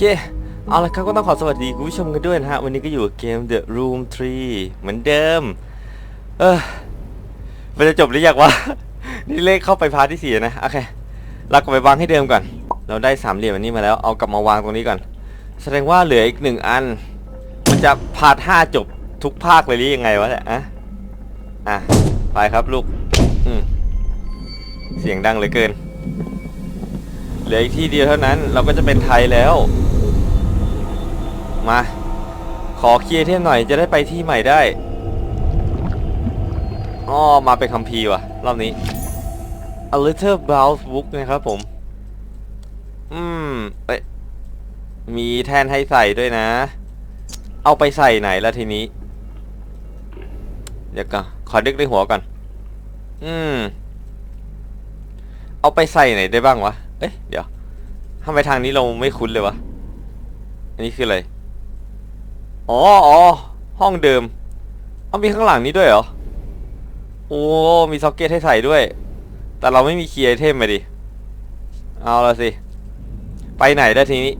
เคเอาละครับก็ต้องขอสวัสดีคุณผู้ชมกันด้วยนะฮะ วันนี้ก็อยู่กับเกม The Room 3 เหมือนเดิม เออมันจะจบหรือยังวะ นี่เลขเข้าไปพาร์ทที่สี่นะ โอเค เรากลับไปวางให้เดิมก่อน เราได้สามเหลี่ยมอันนี้มาแล้ว เอากลับมาวางตรงนี้ก่อน แสดงว่าเหลืออีกหนึ่งอัน มันจะพาร์ทห้าจบทุกภาคเลยหรือยังไงวะเนี่ยอะอะ ไปครับลูก อืม เสียงดังเหลือเกิน เหลืออีกที่เดียวเท่านั้น เราก็จะเป็นไทยแล้ว มา ขอเคลียร์เทมหน่อยจะได้ไปที่ใหม่ได้อ๋อมาเป็นคัมภีร์ว่ะ รอบนี้ A little bounce book นะครับผม อืมเอ้ยมีแท่นให้ใส่ด้วยนะ เอาไปใส่ไหนละทีนี้ เดี๋ยวก่อนขอดึกในหัวก่อน อืม เอาไปใส่ไหนได้บ้างวะ เอ้ย เดี๋ยวทำไมทางนี้เราไม่คุ้นเลยวะ อันนี้คืออะไร อ๋ออ๋อห้องเดิม เอามีข้างหลังนี้ด้วยเหรอ โอ้ มีซ็อกเก็ตให้ใส่ด้วย แต่เราไม่มีคีย์ไอเทมมาดิ เอาละสิ ไปไหนได้ทีนี้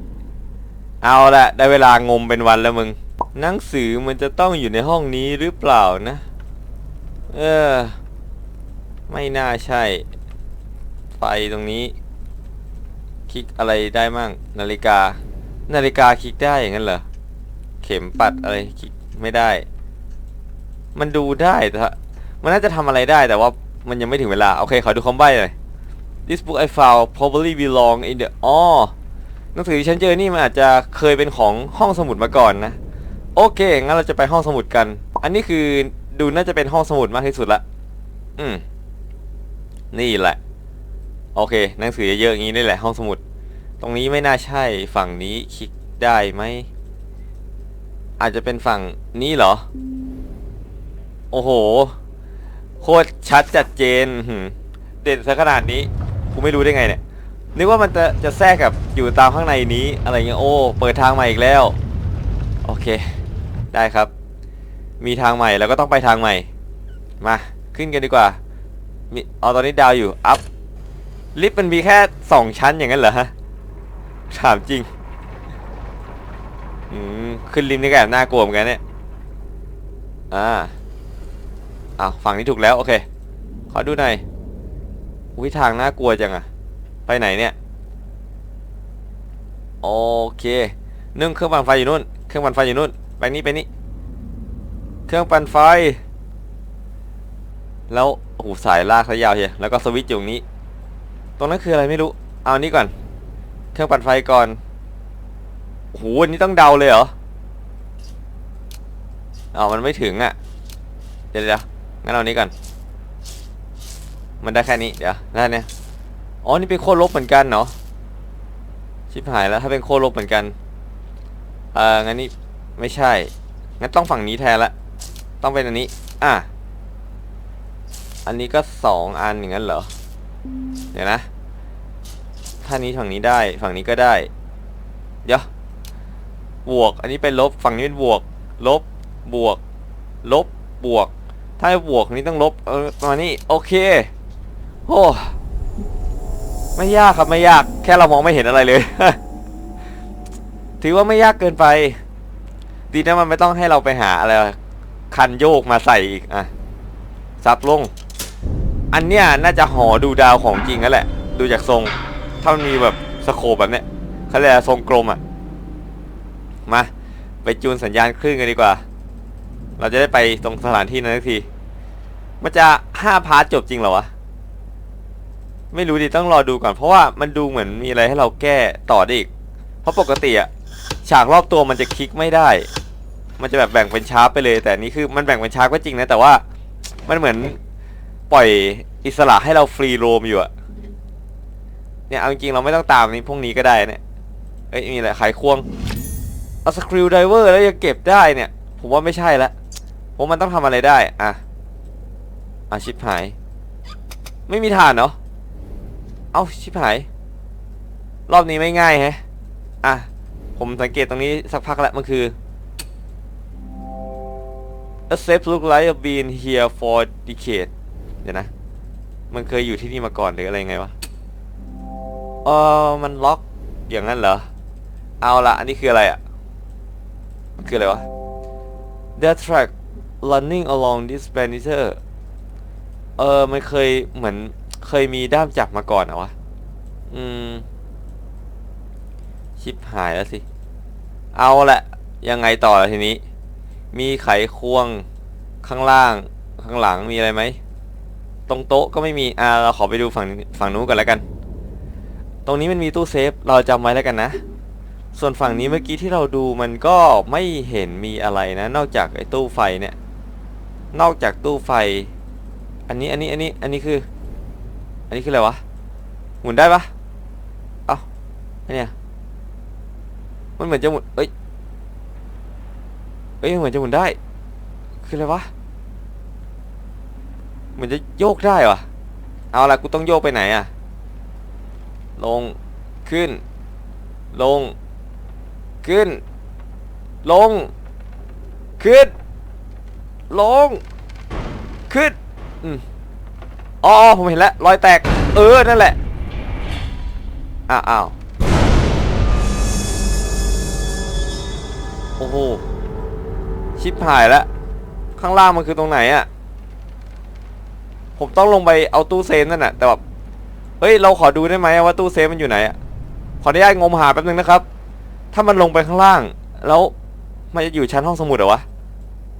เอาละได้เวลางมเป็นวันแล้วมึง หนังสือมันจะต้องอยู่ในห้องนี้หรือเปล่านะ เออ ไม่น่าใช่ ไฟตรงนี้ คลิกอะไรได้มั่ง นาฬิกา นาฬิกาคลิกได้อย่างนั้นเหรอ ข็มปัดอะไรไม่ได้ มันดูได้แต่มันน่าจะทำอะไรได้แต่ว่ามันยังไม่ถึงเวลา โอเค ขอดูคอมใบหน่อย This book I found probably belong in the อ๋อหนังสือที่ฉันเจอนี่มันอาจจะเคยเป็นของห้องสมุดมาก่อนนะ โอเค งั้นเราจะไปห้องสมุดกัน อันนี้คือดูน่าจะเป็นห้องสมุดมากที่สุดละ อืม นี่แหละ โอเค หนังสือเยอะๆอย่างนี้นี่แหละห้องสมุด ตรงนี้ไม่น่าใช่ฝั่งนี้คลิกได้ไหม อาจจะเป็นฝั่งนี้เหรอ โอ้โห โคตรชัดจัดเจนเด่นซะขนาดนี้กูไม่รู้ได้ไงเนี่ยนึกว่ามันจะจะแทรกกับอยู่ตามข้างในนี้อะไรเงี้ยโอ้เปิดทางใหม่อีกแล้ว โอเค ได้ครับ มีทางใหม่แล้วก็ต้องไปทางใหม่ มาขึ้นกันดีกว่ามีเอาตอนนี้ดาวอยู่อัพลิฟต์มันมีแค่สองชั้นอย่างนั้นเหรอฮะถามจริง อืมขึ้นลิฟต์นี่ก็แอบน่ากลัวเหมือนกันเนี่ย อ่าอ้าวฝั่งนี้ถูกแล้ว โอเค ขอดูหน่อยอุ้ยทางน่ากลัวจังอะไปไหนเนี่ย โอเคนึ่งเครื่องปั่นไฟอยู่นู่น เครื่องปั่นไฟอยู่นู่น ไปนี่ไปนี่ เครื่องปั่นไฟ แล้วโอ้โหสายลากสายยาวเชียแล้วก็สวิตช์อยู่ตรงนี้ ตรงนั้นคืออะไรไม่รู้ เอาอันนี้ก่อน เครื่องปั่นไฟก่อน โอ้โหอันนี้ต้องเดาเลยเหรอเอามันไม่ถึงอะ่ะ เดี๋ยวเดี๋ยวงั้นเอานี้ก่อน มันได้แค่นี้ เดี๋ยวได้เนี่ย อ๋อ นี่เป็นโคลบเหมือนกันเนาะชิบหายแล้วถ้าเป็นโคลบเหมือนกัน เอ่อ งั้นนี่ไม่ใช่ งั้นต้องฝั่งนี้แทนละ ต้องเป็นอันนี้ อะ อันนี้ก็สองอันอย่างนั้นเหรอ เดี๋ยวนะ ถ้านี้ฝั่งนี้ได้ ฝั่งนี้ก็ได้ เดี๋ยว บวก อันนี้เป็นลบ ฝั่งนี้เป็นบวก ลบ บวก ลบ บวก ถ้าบวกนี้ต้องลบ เออประมาณนี้โอเค โอ้ไม่ยากครับไม่ยาก แค่เรามองไม่เห็นอะไรเลย ถือว่าไม่ยากเกินไป ดีนะมันไม่ต้องให้เราไปหาอะไร คันโยกมาใส่อีก อะซับลง อันเนี้ยน่าจะหอดูดาวของจริงนั่นแหละ ดูจากทรง ถ้ามันมีแบบสโคปแบบเนี้ยเขาเรียกอะไรทรงกลมอะ มา ไปจูนสัญญาณคลื่นกันดีกว่า เราจะได้ไปตรงสถานที่นั้นสักที มันจะห้าพาร์ทจบจริงเหรอวะ ไม่รู้ดิต้องรอดูก่อน เพราะว่ามันดูเหมือนมีอะไรให้เราแก้ต่อได้อีก เพราะปกติอะฉากรอบตัวมันจะคลิกไม่ได้ มันจะแบบแบ่งเป็นชาร์ปไปเลย แต่นี่คือมันแบ่งเป็นชาร์ปก็จริงนะ แต่ว่ามันเหมือนปล่อยอิสระให้เราฟรีโรมอยู่อะเนี่ยเอาจริงเราไม่ต้องตามนี้พวกนี้ก็ได้เนี่ยเอ้ยมีอะไรไขควง เอาสคริวไดเวอร์แล้วจะเก็บได้เนี่ย ผมว่าไม่ใช่ละผมมันต้องทำอะไรได้ อะอะชิบหาย ไม่มีฐานเนาะเอ้าชิบหาย รอบนี้ไม่ง่ายแฮะ อะ ผมสังเกตตรงนี้สักพักแล้วมันคือ A safe look like a been here for decade เดี๋ยวนะ มันเคยอยู่ที่นี่มาก่อนหรืออะไรไงวะเออมันล็อกอย่างนั้นเหรอ เอาละอันนี้คืออะไรอะ มันคืออะไรวะ The track running along this perimeter เออ มันเคยเหมือนเคยมีด้ามจับมาก่อนเหรอวะ อืม ชิบหายแล้วสิ เอาละ ยังไงต่อละทีนี้ มีไขควงข้างล่าง ข้างหลังมีอะไรไหม ตรงโต๊ะก็ไม่มี อ่า เราขอไปดูฝั่งฝั่งนู้นก่อนแล้วกัน ตรงนี้มันมีตู้เซฟ เราจำไว้แล้วกันนะ ส่วนฝั่งนี้เมื่อกี้ที่เราดูมันก็ไม่เห็นมีอะไรนะ นอกจากไอ้ตู้ไฟเนี่ย นอกจากตู้ไฟ อันนี้อันนี้อันนี้อันนี้คือ อันนี้คืออะไรวะ หมุนได้ปะเอ้าอันเนี้ยมันเหมือนจะหมุนเอ้ยเอ้ยเหมือนจะหมุนได้ คืออะไรวะ เหมือนจะโยกได้วะเอาละกูต้องโยกไปไหนอะลงขึ้น ลง ขึ้น ลง ขึ้น ลง ขึ้นอ๋อผมเห็นแล้วรอยแตก เออ นั่นแหละ อ้าวอ้าวโอ้โห ชิปหายแล้ว ข้างล่างมันคือตรงไหนอะผมต้องลงไปเอาตู้เซฟนั่นน่ะ แต่แบบ เฮ้ย เราขอดูได้ไหมว่าตู้เซฟมันอยู่ไหนอะขออนุญาตงมหาแป๊บนึงนะครับ ถ้ามันลงไปข้างล่าง แล้วมันจะอยู่ชั้นห้องสมุดเหรอวะ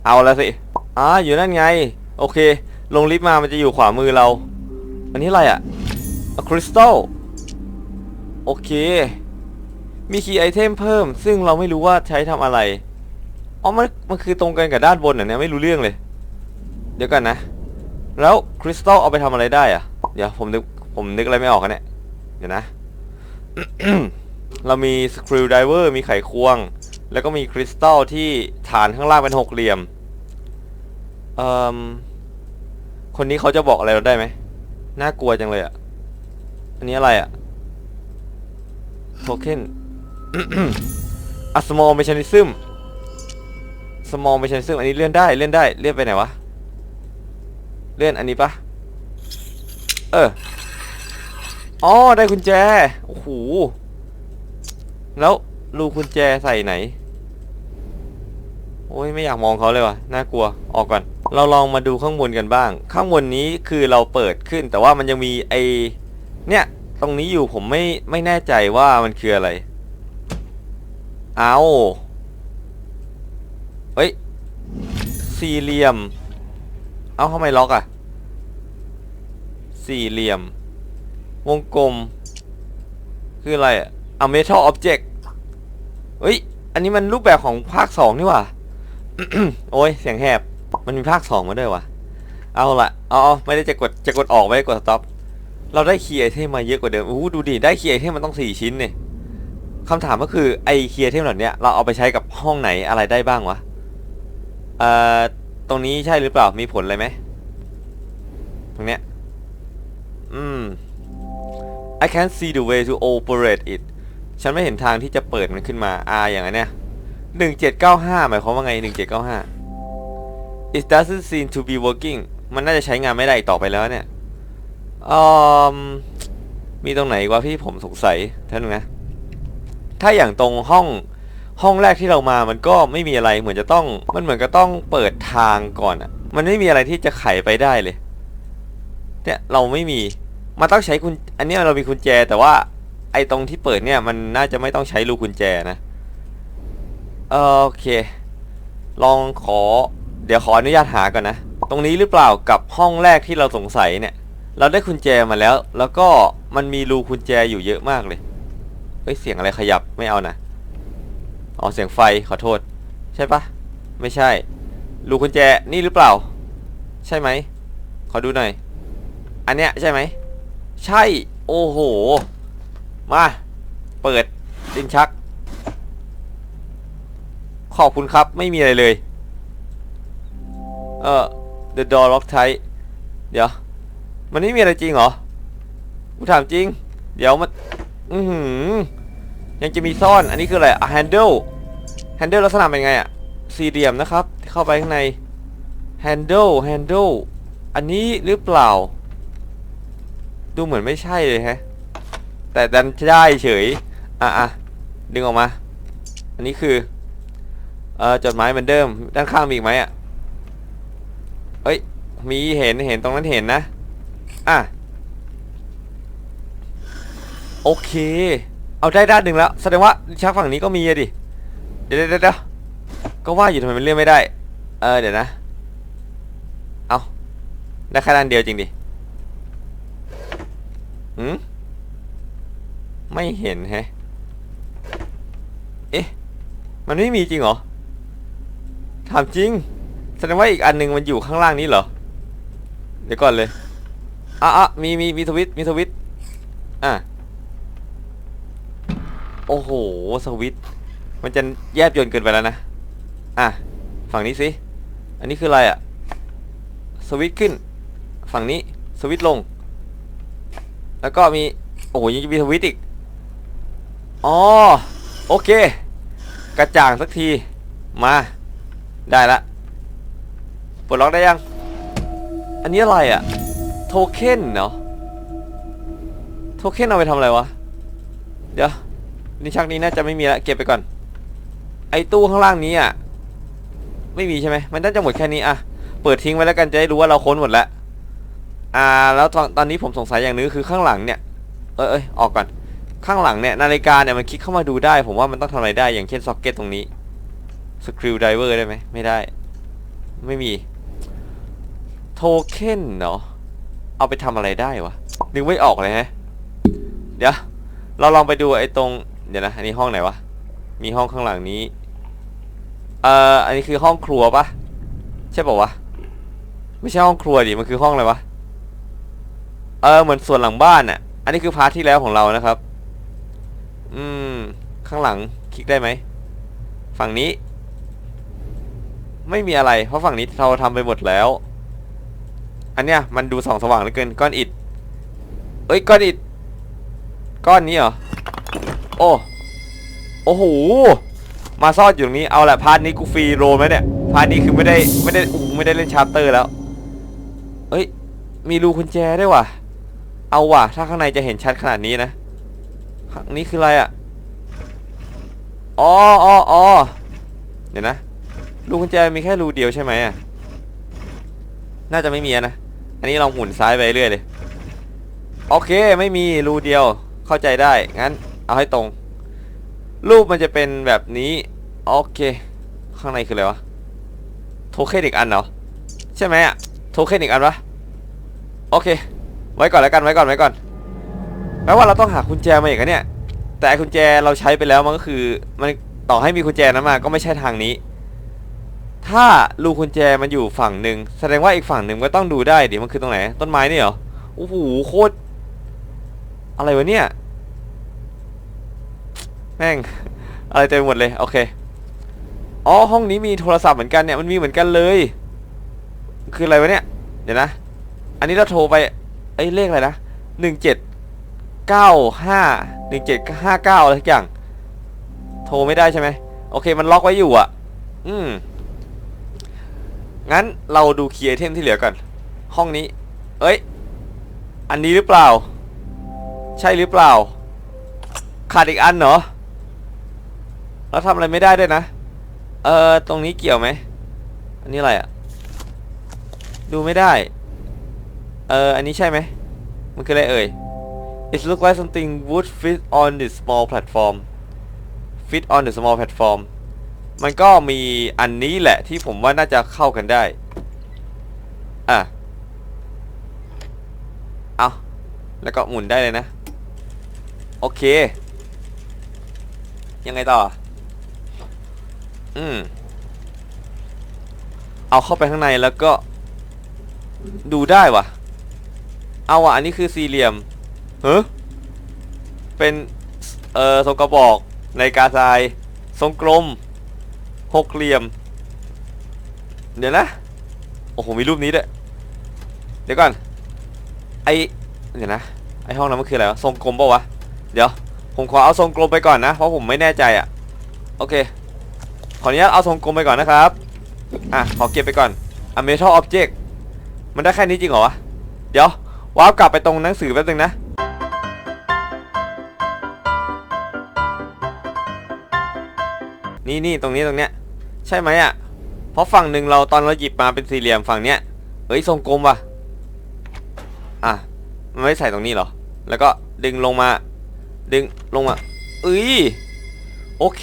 เอาละสิอ่าอยู่นั่นไง โอเค ลงลิฟต์มามันจะอยู่ขวามือเรา อันนี้อะไรอะคริสตัลโอเค มีคีย์ไอเทมเพิ่ม ซึ่งเราไม่รู้ว่าใช้ทำอะไร อ๋อ มัน มันคือตรงกันกับด้านบนเหรอเนี่ยไม่รู้เรื่องเลย เดี๋ยวกันนะ แล้วคริสตัลเอาไปทำอะไรได้อะเดี๋ยวผมนึก ผมนึกอะไรไม่ออกกันเนี่ย เดี๋ยวนะ เรามีสคริวไดเวอร์มีไขควง แล้วก็มีคริสตัลที่ฐานข้างล่างเป็นหกเหลี่ยมเอ่อคนนี้เขาจะบอกอะไรเราได้ไหมน่ากลัวจังเลยอะอันนี้อะไรอะโทเค็น a small mechanism small mechanism อันนี้เลื่อนได้เลื่อนได้เลื่อนไปไหนวะ เลื่อนอันนี้ปะเอออ๋อได้กุญแจ โอ้โห แล้วรูกุญแจใส่ไหน โอ้ยไม่อยากมองเขาเลยว่ะ น่ากลัว ออกก่อน เราลองมาดูข้างบนกันบ้าง ข้างบนนี้คือเราเปิดขึ้น แต่ว่ามันยังมีไอเนี่ย ตรงนี้อยู่ผมไม่ไม่แน่ใจว่ามันคืออะไร เอาเฮ้ย สี่เหลี่ยม เอาทำไมล็อกอะสี่เหลี่ยม วงกลม คืออะไรอะ a metal object เฮ้ย อันนี้มันรูปแบบของภาคสองนี่หว่า โอ้ย เสียงแหบ มันมีภาคสองมาด้วยวะเอาละเอาเอไม่ได้จะกด จะกดออกไม่ได้กด stop เราได้เคีย์เทมมาเยอะกว่าเดิมอู้ดูดิ ได้เคีย์เทมมันต้องสี่ชิ้นเนี่ยคำถามก็คือไอเคีย์เทมเหล่านี้เราเอาไปใช้กับห้องไหนอะไรได้บ้างวะ เอ่อ ตรงนี้ใช่หรือเปล่า มีผลอะไรไหม ตรงเนี้ย อืม I can't see the way to operate it ฉันไม่เห็นทางที่จะเปิดมันขึ้นมาอาอย่างนั้นเนี่ยหนึ่งเจ็ดเก้าห้าหมายความว่าไงหนึ่งเจ็ดเก้าห้า it doesn't seem to be working มันน่าจะใช้งานไม่ได้ต่อไปแล้วเนี่ยอืมมีตรงไหนวะพี่ผมสงสัยท่านนะถ้าอย่างตรงห้องห้องแรกที่เรามามันก็ไม่มีอะไรเหมือนจะต้อง มันเหมือนก็ต้องเปิดทางก่อนอะมันไม่มีอะไรที่จะไขไปได้เลย เนี่ยเราไม่มี มันต้องใช้กุญอันนี้เรามีกุญแจแต่ว่า ไอตรงที่เปิดเนี่ยมันน่าจะไม่ต้องใช้ลูกกุญแจนะโอเค ลองขอ เดี๋ยวขออนุญาตหาก่อนนะ ตรงนี้หรือเปล่ากับห้องแรกที่เราสงสัยเนี่ย เราได้กุญแจมาแล้ว แล้วก็มันมีรูกุญแจอยู่เยอะมากเลยเฮ้ยเสียงอะไรขยับไม่เอานะอ๋อเสียงไฟขอโทษ ใช่ปะไม่ใช่ รูกุญแจนี่หรือเปล่า ใช่ไหมขอดูหน่อย อันเนี้ยใช่ไหม ใช่ โอ้โห มา เปิดดินชัก ขอบคุณครับไม่มีอะไรเลย เออ the door lock tight เดี๋ยว มันไม่มีอะไรจริงเหรอกูถามจริง เดี๋ยวมัน อือหือ ยังจะมีซ่อน อันนี้คืออะไรอะ handle handle ลักษณะเป็นไงอะสี่เหลี่ยมนะครับ เข้าไปข้างใน handle handle อันนี้หรือเปล่า ดูเหมือนไม่ใช่เลยแฮะ แต่ดันได้เฉย อะอะดึงออกมา อันนี้คือ เอ่อจดหมายเหมือนเดิม ด้านข้างมีอีกไหมอะ เอ้ย มีเห็นเห็นตรงนั้นเห็นนะ อะ โอเค เอาได้ด้านหนึ่งแล้ว แสดงว่าชักฝั่งนี้ก็มีอะดิ เดี๋ยวเดี๋ยวเดี๋ยวก็ว่าอยู่ทำไมมันเลื่อนไม่ได้ เออเดี๋ยวนะ เอาได้แค่ด้านเดียวจริงดิ หืม ไม่เห็นแฮะ เอ๊ะ มันไม่มีจริงเหรอ ถามจริง แสดงว่าอีกอันหนึ่งมันอยู่ข้างล่างนี้เหรอ เดี๋ยวก่อนเลย อะอะมีมีมีสวิตมีสวิตอะ โอ้โห สวิต มันจะแยบยนเกินไปแล้วนะ อะ ฝั่งนี้สิ อันนี้คืออะไรอะ สวิตขึ้น ฝั่งนี้ สวิตลง แล้วก็มี โอ้โหยังจะมีสวิตอีก อ๋อโอเค กระจ่างสักทีมาได้ละปลดล็อกได้ยัง อันนี้อะไรอะโทเค็นเนาะโทเค็นเอาไปทำอะไรวะ เดี๋ยวนี่ชักนี้น่าจะไม่มีละเก็บไปก่อน ไอตู้ข้างล่างนี้อะไม่มีใช่ไหมมันน่าจะหมดแค่นี้อะเปิดทิ้งไว้แล้วกันจะได้รู้ว่าเราค้นหมดแล้วอ่าแล้วตอนตอนนี้ผมสงสัยอย่างนึงคือข้างหลังเนี่ย เอยเอยออกก่อน ข้างหลังเนี่ยนาฬิกาเนี่ยมันคลิกเข้ามาดูได้ ผมว่ามันต้องทำอะไรได้อย่างเช่นซ็อกเก็ตตรงนี้สคริวไดเวอร์ได้ไหมไม่ได้ ไม่มีโทเค็นเนาะเอาไปทำอะไรได้วะนึกไม่ออกเลยฮะเดี๋ยวเราลองไปดูไอ้ตรงเดี๋ยวนะอันนี้ห้องไหนวะมีห้องข้างหลังนี้เอ่ออันนี้คือห้องครัวปะใช่ป่าวะไม่ใช่ห้องครัวดิมันคือห้องอะไรวะเออเหมือนส่วนหลังบ้านน่ะ อันนี้คือพาร์ทที่แล้วของเรานะครับ อืม ข้างหลังคลิกได้ไหม ฝั่งนี้ ไม่มีอะไร เพราะฝั่งนี้เราทำไปหมดแล้ว อันเนี้ยมันดูส่องสว่างเหลือเกินก้อนอิฐเอ้ยก้อนอิฐก้อนนี้เหรอ โอ้โอ้โหมาซ่อนอยู่ตรงนี้เอาแหละพาร์ทนี้กูฟรีโรไหมเนี่ยพาร์ทนี้คือไม่ได้ไม่ได้อู้ไม่ได้เล่นชาร์เตอร์แล้ว เอ้ยมีรูกุญแจได้ว่ะ เอาว่ะ ถ้าข้างในจะเห็นชัดขนาดนี้นะ ข้างนี้คืออะไรอะอ๋ออ๋อออเดี๋ยวนะรูกุญแจมีแค่รูเดียวใช่ไหมอะน่าจะไม่มีนะ อันนี้ลองหมุนซ้ายไปเรื่อยเลย โอเคไม่มีรูเดียวเข้าใจได้ งั้นเอาให้ตรง รูปมันจะเป็นแบบนี้โอเค ข้างในคืออะไรวะ โทเค็นอีกอันเหรอ ใช่ไหมอะโทเค็นอีกอันวะ โอเค ไว้ก่อนแล้วกันไว้ก่อนไว้ก่อน แปลว่าเราต้องหากุญแจมาอีกอะเนี่ย แต่กุญแจเราใช้ไปแล้วมันก็คือมันต่อให้มีกุญแจนั้นมาก็ไม่ใช่ทางนี้ ถ้าลูกกุญแจมันอยู่ฝั่งหนึ่งแสดงว่าอีกฝั่งหนึ่งก็ต้องดูได้ดิมันคือตรงไหน ต้นไม้นี่เหรอโอ้โหโคตรอะไรวะเนี่ยแม่งอะไรเต็มหมดเลยโอเคอ๋อห้องนี้มีโทรศัพท์เหมือนกันเนี่ยมันมีเหมือนกันเลย คืออะไรวะเนี่ย เดี๋ยวนะ อันนี้เราโทรไปเอ้ยเลขอะไรนะหนึ่งเจ็ด เก้าห้าหนึ่งเจ็ดห้าเก้าอะไรทุกอย่าง โทรไม่ได้ใช่ไหมโอเคมันล็อกไว้อยู่อะ อืม งั้นเราดูคีย์ไอเทมที่เหลือก่อน ห้องนี้ เอ้ย อันนี้หรือเปล่า ใช่หรือเปล่า ขาดอีกอันเหรอ แล้วทำอะไรไม่ได้ด้วยนะ เออตรงนี้เกี่ยวไหม อันนี้อะไรอะดูไม่ได้ เออ อันนี้ใช่ไหม มันคืออะไรเอ่ย It look like something would fit on this small platform fit on the small platform มันก็มีอันนี้แหละที่ผมว่าน่าจะเข้ากันได้ อะ เอาแล้วก็หมุนได้เลยนะ โอเค ยังไงต่อ อืม เอาเข้าไปข้างในแล้วก็ ดูได้วะเอาอะ อันนี้คือสี่เหลี่ยม เฮ้เป็นเอ่อทรงกระบอกในกาทรายทรงกลมหกเหลี่ยม เดี๋ยวนะ โอ้โห มีรูปนี้ด้วย เดี๋ยวก่อน ไอเดี๋ยวนะ ไอห้องนั้นมันคืออะไรวะ ทรงกลมปะวะ เดี๋ยว ผมขอเอาทรงกลมไปก่อนนะ เพราะผมไม่แน่ใจอะโอเค ขออนุญาตเอาทรงกลมไปก่อนนะครับ อะ ขอเก็บไปก่อน a metal object มันได้แค่นี้จริงเหรอวะ เดี๋ยวว้าวกลับไปตรงหนังสือแป๊บนึงนะ นี่นี่ตรงนี้ตรงเนี้ย ใช่ไหมอะ เพราะฝั่งหนึ่งเราตอนเราหยิบมาเป็นสี่เหลี่ยมฝั่งเนี้ยเอ้ยทรงกลมว่ะ อะ มันไม่ใส่ตรงนี้หรอ แล้วก็ดึงลงมา ดึงลงมาเอ้ย โอเค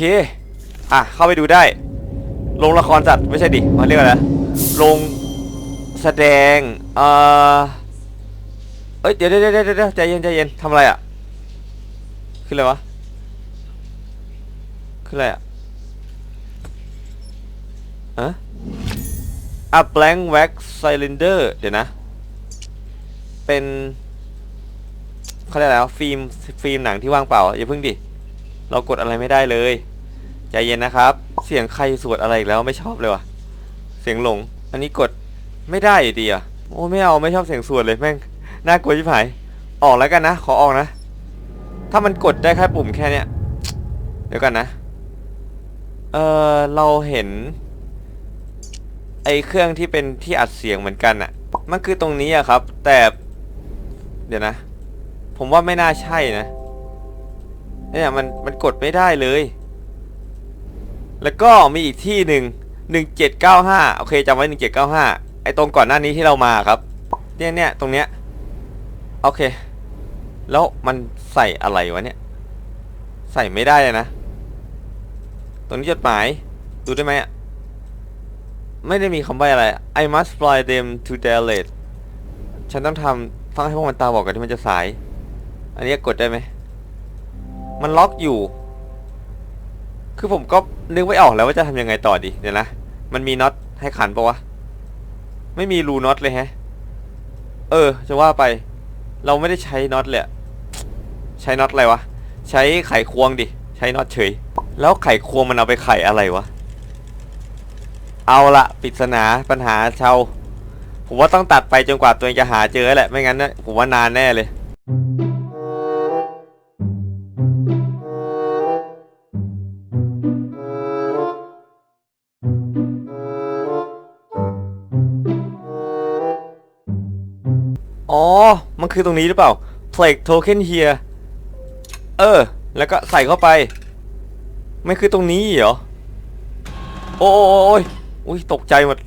อะ เข้าไปดูได้ ลงละครจัดไม่ใช่ดิมันเรียกอะไรลงแสดง เอ่อเอ้ย เดี๋ยวเดี๋ยวเดี๋ยวเดี๋ยวใจเย็นใจเย็นทำอะไรอะคืออะไรวะคืออะไรอะ ฮะ a blank wax cylinder เดอร์เดี๋ยวนะ เป็นเขาเรียกอะไรวฟิล์มฟิล์มหนังที่ว่างเปล่าอย่าเพิ่งดิ เรากดอะไรไม่ได้เลยใจเย็นนะครับ เสียงใครสวดอะไรอีกแล้วไม่ชอบเลยว่ะ เสียงหลง อันนี้กดไม่ได้อยู่ดีอะโอ้ไม่เอาไม่ชอบเสียงสวดเลยแม่งน่ากลัวชิบหายออกแล้วกันนะ ขอออกนะ ถ้ามันกดได้แค่ปุ่มแค่เนี้ยเดี๋ยวกันนะ เออเราเห็น ไอเครื่องที่เป็นที่อัดเสียงเหมือนกันอะมันคือตรงนี้อะครับ แต่เดี๋ยวนะ ผมว่าไม่น่าใช่นะเนี่ยมันมันกดไม่ได้เลย แล้วก็มีอีกที่หนึ่งหนึ่งเจ็ดเก้าห้าโอเคจำไว้หนึ่งเจ็ดเก้าห้าไอตรงก่อนหน้านี้ที่เรามาครับ เนี่ยเนี่ยตรงเนี้ยโอเค แล้วมันใส่อะไรวะเนี่ย ใส่ไม่ได้เลยนะ ตรงนี้จดหมาย ดูได้ไหมอะ ไม่ได้มีคำว่าอะไร I must fly them to their late ฉันต้องทำต้องให้พวกมันตาบอกกันที่มันจะสาย อันนี้กดได้ไหม มันล็อกอยู่ คือผมก็นึกไม่ออกแล้วว่าจะทำยังไงต่อดี เดี๋ยวนะ มันมีน็อตให้ขันปะวะ ไม่มีรูน็อตเลยแฮะ เออ จะว่าไป เราไม่ได้ใช้น็อตเลยใช้น็อตอะไรวะ ใช้ไขควงดิ ใช้น็อตเฉย แล้วไขควงมันเอาไปไขอะไรวะ เอาละปริศนาปัญหาชาวผมว่าต้องตัดไปจนกว่าตัวเองจะหาเจอแหละ ไม่งั้นนะผมว่านานแน่เลย อ๋อ มันคือตรงนี้หรือเปล่า Plague Token here เออ แล้วก็ใส่เข้าไป ไม่คือตรงนี้เหรอ โอ้โอ้โอ้โอ้ย อุ้ยตกใจหมด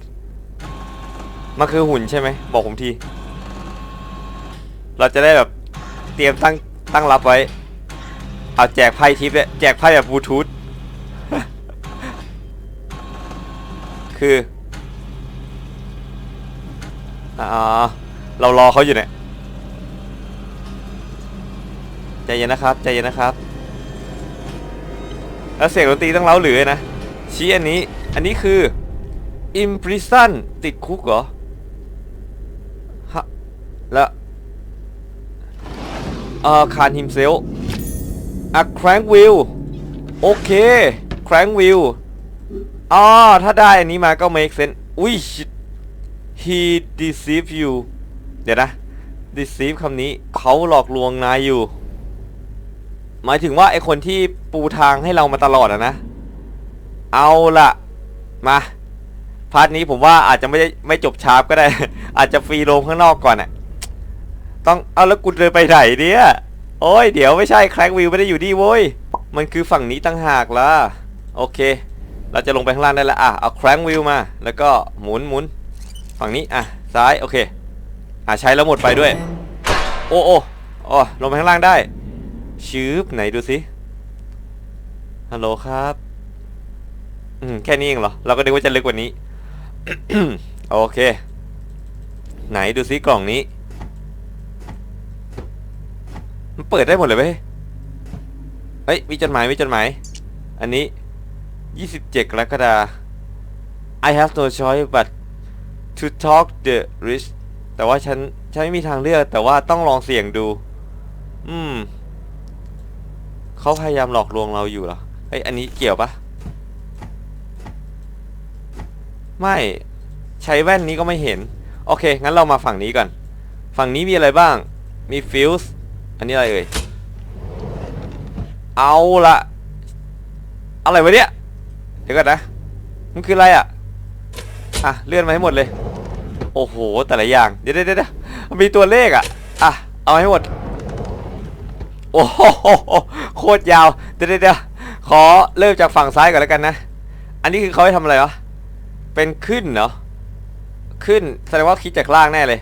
มันคือหุ่นใช่ไหมบอกผมที เราจะได้แบบเตรียมตั้งตั้งรับไว้ เอาแจกไพ่ทิปเนี่ยแจกไพ่แบบบลูทูธคืออ่าเรารอเขาอยู่เนี่ยใจเย็นนะครับใจเย็นนะครับ แล้วเสียงดนตรีต้องเล้าหรือนะชี้อันนี้อันนี้คือ imprison ติดคุกเหรอ ฮะ แล้วเอ่อคาน himself อะ crank wheel โอเค crank wheel อ๋อถ้าได้อันนี้มาก็ make sense อุ้ย he deceive you เดี๋ยวนะ deceive คำนี้เขาหลอกลวงนายอยู่ หมายถึงว่าไอคนที่ปูทางให้เรามาตลอดอะนะ เอาละมา พาร์ทนี้ผมว่าอาจจะไม่ได้ไม่จบชาร์ปก็ได้ อาจจะฟรีลงข้างนอกก่อนอะต้องเอาแล้วกูเดินไปไหนเนี่ยโอ้ยเดี๋ยวไม่ใช่แคลงวิวไม่ได้อยู่ดีโว้ยมันคือฝั่งนี้ตั้งหากละโอเค เราจะลงไปข้างล่างได้แล้วอะเอาแคลงวิวมา แล้วก็หมุนหมุนฝั่งนี้อะซ้ายโอเคอะใช้แล้วหมดไปด้วย โอ้โอ้โอ้ลงไปข้างล่างได้ชืบไหนดูสิฮัลโหลครับอืมแค่นี้เองเหรอเราก็นึกว่าจะลึกกว่านี้ โอเค ไหนดูซิกล่องนี้ มันเปิดได้หมดเลยเว้ยเฮ้ย มีจดหมาย มีจดหมาย อันนี้ 27กรกฎา I have no choice but to talk the rich แต่ว่าฉัน ฉันไม่มีทางเลือก แต่ว่าต้องลองเสี่ยงดู อืม เขาพยายามหลอกลวงเราอยู่เหรอ เฮ้ย อันนี้เกี่ยวปะ ไม่ใช้แว่นนี้ก็ไม่เห็น โอเค งั้นเรามาฝั่งนี้ก่อน ฝั่งนี้มีอะไรบ้าง มีฟิวส์อันนี้อะไรเอ่ย เอาละอะไรวะเนี่ย เดี๋ยวก่อนนะ มันคืออะไรอะ อะ เลื่อนมาให้หมดเลย โอ้โห แต่ละอย่าง เดี๋ยวเดี๋ยวเดี๋ยวมันมีตัวเลขอะ อะ เอาให้หมด โอ้โหโคตรยาวเดี๋ยวเดี๋ยวเดี๋ยวขอเริ่มจากฝั่งซ้ายก่อนแล้วกันนะ อันนี้คือเขาให้ทำอะไรวะ เป็นขึ้นเนาะขึ้นแสดงว่าคิดจากล่างแน่เลย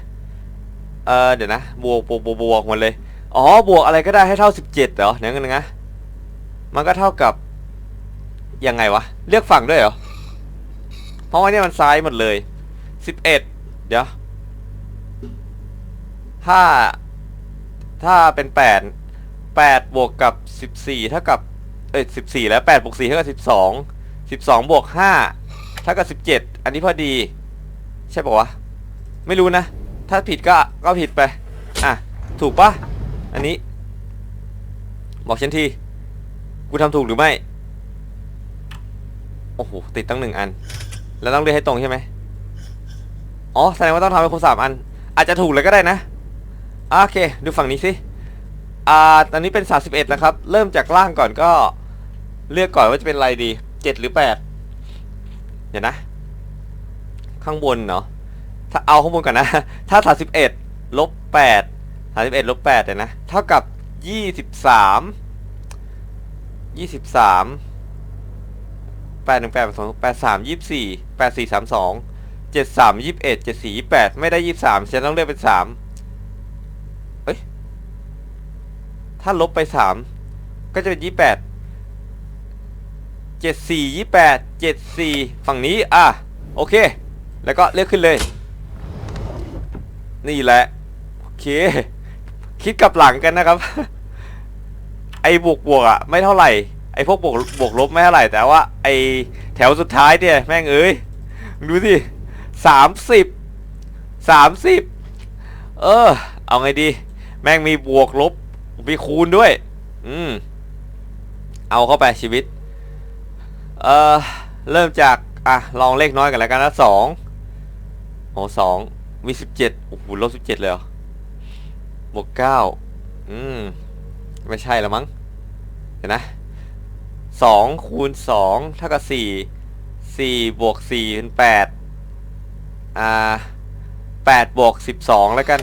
เออเดี๋ยวนะบวกบวกบวกบวกหมดเลย อ๋อบวกอะไรก็ได้ให้เท่าสิบเจ็ดเหรอเดี๋ยวกันนะมันก็เท่ากับยังไงวะ เลือกฝั่งด้วยเหรอ เพราะว่าเนี่ยมันซ้ายหมดเลยสิบเอ็ดเดี๋ยว ถ้า ถ้าเป็นแปดแปดบวกกับสิบสี่เท่ากับ เอ้ยสิบสี่แล้วแปดบวกสี่เท่ากับสิบสองสิบสองบวกห้า ท่ากับสิบเจ็ดอันนี้พอดี ใช่ปะวะ ไม่รู้นะ ถ้าผิดก็ก็ผิดไป อะ ถูกปะอันนี้ บอกฉันที กูทำถูกหรือไม่ โอ้โห ติดตั้งหนึ่งอัน แล้วต้องเรียกให้ตรงใช่ไหมอ๋อ แสดงว่าต้องทำให้ครบสามอัน อาจจะถูกเลยก็ได้นะอะโอเค ดูฝั่งนี้สิ อ่า ตอนนี้เป็น31นะครับ เริ่มจากล่างก่อนก็ เลือกก่อนว่าจะเป็นอะไรดี7หรือ8 เดี๋ยวนะ ข้างบนเนาะถ้าเอาข้างบนก่อนนะ ถ้า 31ลบ8 31ลบ8เดี๋ยนะ เท่ากับ 23 23 8 1 8 2 8 3 24 8 4 3 2 7 3 21 7 4 28 ไม่ได้ 23 ฉันต้องเลือกเป็น 3 เอ้ย ถ้าลบไป 3 ก็จะเป็น 28 74 28 74 ฝั่งนี้ อะ โอเค แล้วก็เลือกขึ้นเลย นี่แหละ โอเค คิดกับหลังกันนะครับ ไอ้บวกบวกอะ ไม่เท่าไหร่ ไอ้พวกบวกบวกลบไม่เท่าไหร่ แต่ว่า ไอ้แถวสุดท้ายเนี่ย แม่งเอ้ย ดูสิสามสิบสามสิบเออ เอาไงดี แม่งมีบวกลบ มีคูณด้วย อืม เอาเข้าไปชีวิต เออเริ่มจากอะลองเลขน้อยกันแล้วกันนะสองโอ้สองมีสิบเจ็ดโอ้โหลบสิบเจ็ดเลยเหรอบวกเก้าอืม ไม่ใช่แล้วมั้งเดี๋ยวนะสองคูณสองเท่ากับสี่สี่บวกสี่เป็นแปดอ่าแปดบวกสิบสองแล้วกัน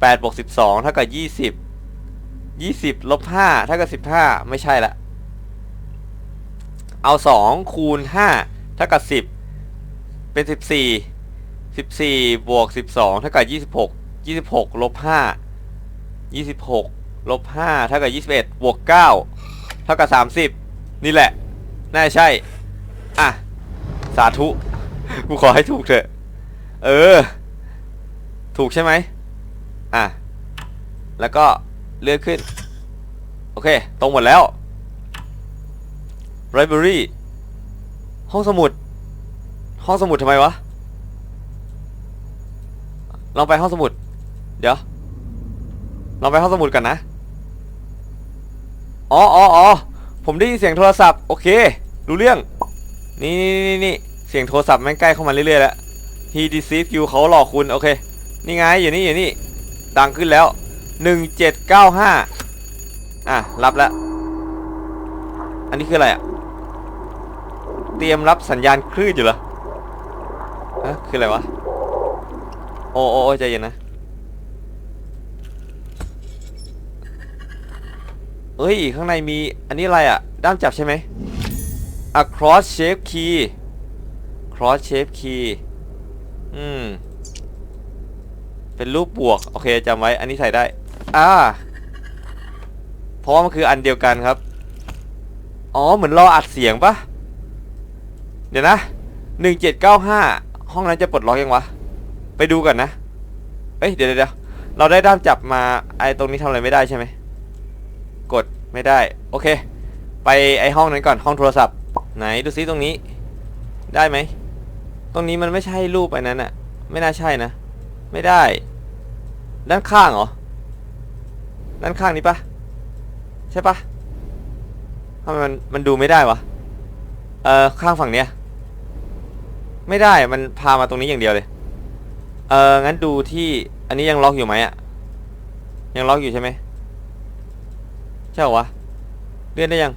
แปดบวกสิบสองเท่ากับยี่สิบยี่สิบลบห้าเท่ากับสิบห้าไม่ใช่ละ เอาสองคูณห้าเท่ากับสิบเป็นสิบสี่สิบสี่บวกสิบสองเท่ากับยี่สิบหกยี่สิบหกลบห้ายี่สิบหกลบห้าเท่ากับยี่สิบเอ็ดบวกเก้าเท่ากับสามสิบนี่แหละ น่าใช่ อะ สาธุ กูขอให้ถูกเถอะ เออ ถูกใช่ไหม อะ แล้วก็เลื่อนขึ้น โอเค ตรงหมดแล้ว library ห้องสมุด ห้องสมุดทำไมวะ ลองไปห้องสมุด เดี๋ยว ลองไปห้องสมุดกันนะ อ๋ออ๋ออ๋อผมได้ยินเสียงโทรศัพท์ โอเค รู้เรื่อง นี่นี่นี่นเสียงโทรศัพท์แม่งใกล้เข้ามาเรื่อยๆแล้ว he deceive you เขาหลอกคุณ โอเค นี่ไง อยู่นี่อยู่นี่ ดังขึ้นแล้วหนึ่งเจ็ดเก้าห้าอะ รับแล้ว อันนี้คืออะไรอะ เตรียมรับสัญญาณคลื่นอยู่เหรอฮะคืออะไรวะ โอ้โอ้ใจเย็นนะเอ้ย ข้างในมีอันนี้อะไรอะ ด้ามจับใช่ไหม a cross shape key cross shape key อืม เป็นรูปบวก โอเคจำไว้ อันนี้ใส่ได้ อ่า เพราะว่ามันคืออันเดียวกันครับ อ๋อ เหมือนรออัดเสียงปะ เดี๋ยวนะหนึ่งเจ็ดเก้าห้าห้องนั้นจะปลดล็อกยังวะ ไปดูก่อนนะ เอ้ยเดี๋ยวเดี๋ยวเราได้ด้ามจับมาไอ้ตรงนี้ทำอะไรไม่ได้ใช่ไหมกดไม่ได้ โอเค ไปไอห้องนั้นก่อนห้องโทรศัพท์ ไหนดูซิตรงนี้ ได้ไหม ตรงนี้มันไม่ใช่รูปไอ้นั้นอะไม่น่าใช่นะ ไม่ได้ ด้านข้างเหรอ ด้านข้างนี้ปะใช่ปะทำไมมันมันดูไม่ได้วะ เออข้างฝั่งเนี้ย ไม่ได้มันพามาตรงนี้อย่างเดียวเลย เอองั้นดูที่อันนี้ยังล็อกอยู่ไหมอะยังล็อกอยู่ใช่ไหมใช่หรอวะเลื่อนได้ยัง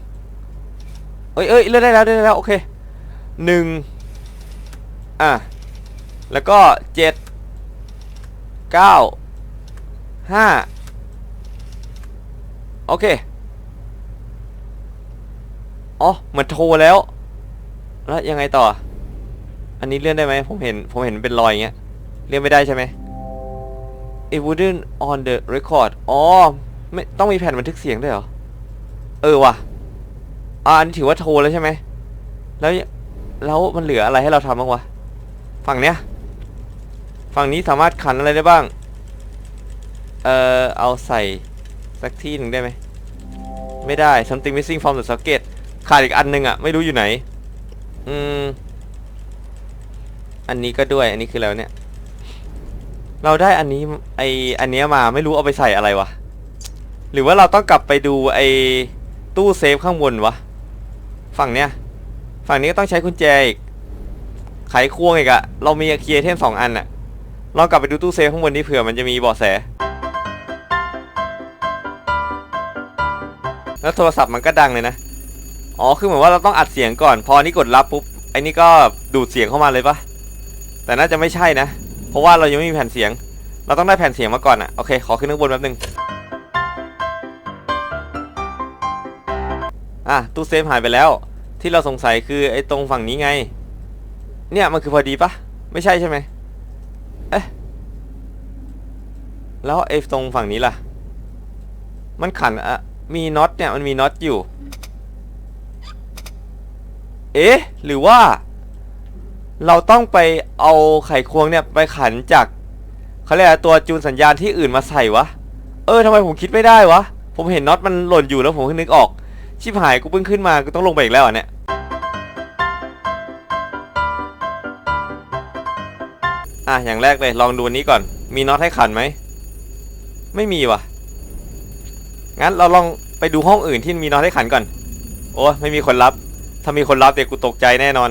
เอ้ยเอ้ยเลื่อนได้แล้วเลื่อนได้แล้วโอเคหนึ่งอะแล้วก็เจ็ดเก้าห้าโอเค อ๋อ เหมือนโทรแล้ว แล้วยังไงต่อ อันนี้เลื่อนได้ไหมผมเห็นผมเห็นเป็นรอยอย่างเงี้ยเลื่อนไม่ได้ใช่ไหม It wouldn't on the record อ๋อไม่ต้องมีแผ่นบันทึกเสียงด้วยเหรอ เออว่ะอ่าอันนี้ถือว่าโทรแล้วใช่ไหม แล้วแล้วมันเหลืออะไรให้เราทำบ้างวะ ฝั่งเนี้ย ฝั่งนี้สามารถขันอะไรได้บ้าง เอ่อ เอาใส่สักที่หนึ่งได้ไหม ไม่ได้ something missing from the socket ขาดอีกอันหนึงอะไม่รู้อยู่ไหน อืม อันนี้ก็ด้วย อันนี้คือแล้วะเนี่ย เราได้อันนี้ ไออันเนี้ยมาไม่รู้เอาไปใส่อะไรวะ หรือว่าเราต้องกลับไปดูไอตู้เซฟข้างบนวะ ฝั่งเนี้ย ฝั่งนี้ก็ต้องใช้กุญแจอีก ไขควงอีกอะเรามีเคียร์เทนสองอันอะลองกลับไปดูตู้เซฟข้างบนนี้เผื่อมันจะมีเบาะแส แล้วโทรศัพท์มันก็ดังเลยนะ อ๋อ คือเหมือนว่าเราต้องอัดเสียงก่อน พอนนี้กดรับปุ๊บ ไอ้นี่ก็ดูดเสียงเข้ามาเลยปะแต่น่าจะไม่ใช่นะ เพราะว่าเรายังไม่มีแผ่นเสียง เราต้องได้แผ่นเสียงมาก่อนอะโอเค ขอขึ้นข้างบนแป๊บนึง อะ ตู้เซฟหายไปแล้ว ที่เราสงสัยคือไอ้ตรงฝั่งนี้ไง เนี่ยมันคือพอดีปะไม่ใช่ใช่ไหมเอ๊ะ แล้วไอ้ตรงฝั่งนี้ล่ะ มันขันอะมีน็อตเนี่ย มันมีน็อตอยู่ เอ๊ะ หรือว่า เราต้องไปเอาไขควงเนี่ยไปขันจากเขาเรียกตัวจูนสัญญาณที่อื่นมาใส่วะ เออทำไมผมคิดไม่ได้วะ ผมเห็นน็อตมันหล่นอยู่แล้วผมเพิ่งนึกออก ชิบหายกูเพิ่งขึ้นมากูต้องลงไปอีกแล้วอะเนี่ย อะอย่างแรกเลยลองดูนนี้ก่อน มีน็อตให้ขันไหม ไม่มีว่ะงั้นเราลองไปดูห้องอื่นที่มีน็อตให้ขันก่อน โอ้ไม่มีคนรับ ถ้ามีคนรับเดี๋ยวกูตกใจแน่นอน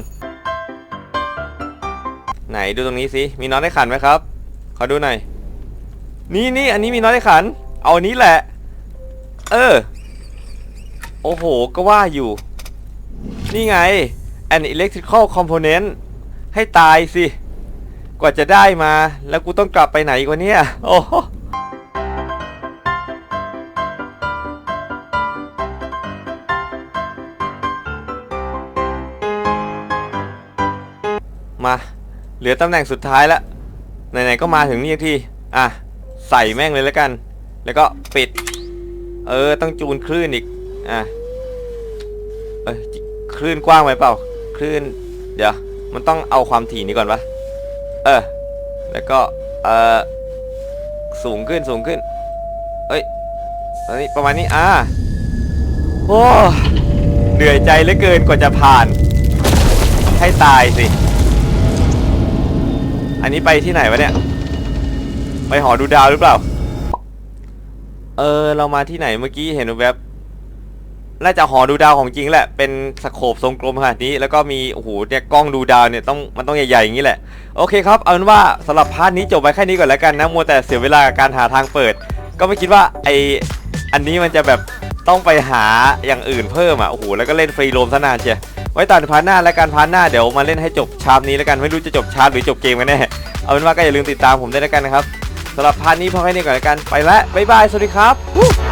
ไหนดูตรงนี้สิ มีน็อตให้ขันไหมครับ ขอดูหน่อย นี่นี่อันนี้มีน็อตให้ขัน เอาอันนี้แหละ เออ โอ้โห ก็ว่าอยู่ นี่ไง an electrical component ให้ตายสิ กว่าจะได้มา แล้วกูต้องกลับไปไหนกว่านี้โอ้ เหลือตำแหน่งสุดท้ายแล้วไหนๆก็มาถึงนี่ทีอะใส่แม่งเลยแล้วกัน แล้วก็ปิด เออต้องจูนคลื่นอีกอะเอ้ยคลื่นกว้างไปเปล่า คลื่น เดี๋ยว มันต้องเอาความถี่นี้ก่อนปะเออ แล้วก็ เออสูงขึ้นสูงขึ้น เอ้ยอันนี้ประมาณนี้ อ่า โอ้ เหนื่อยใจเหลือเกินกว่าจะผ่าน ให้ตายสิ อันนี้ไปที่ไหนวะเนี่ย ไปหอดูดาวหรือเปล่า เออ เรามาที่ไหนเมื่อกี้เห็นแวบน่าจะหอดูดาวของจริงแหละ เป็นสโคปทรงกลมขนาดนี้ แล้วก็มี โอ้โห เนี่ยกล้องดูดาวเนี่ยต้องมันต้องใหญ่ๆอย่างนี้แหละ โอเคครับ เอาเป็นว่าสำหรับพาร์ทนี้จบไปแค่นี้ก่อนแล้วกันนะ มัวแต่เสียเวลากับการหาทางเปิด ก็ไม่คิดว่าไออันนี้มันจะแบบต้องไปหาอย่างอื่นเพิ่มอะ โอ้โห แล้วก็เล่นฟรีโรมซะนานเชีย ไว้ตอนพาร์ทหน้าและการพาร์ทหน้าเดี๋ยวมาเล่นให้จบชาร์ปนี้แล้วกันไม่รู้จะจบชาร์ปหรือจบเกมกันแน่เอาเป็นว่าก็อย่าลืมติดตามผมด้วยแล้วกันนะครับสำหรับพาร์ทนี้พอแค่นี้ก่อนแล้วกันไปแล้วบ๊ายบายสวัสดีครับ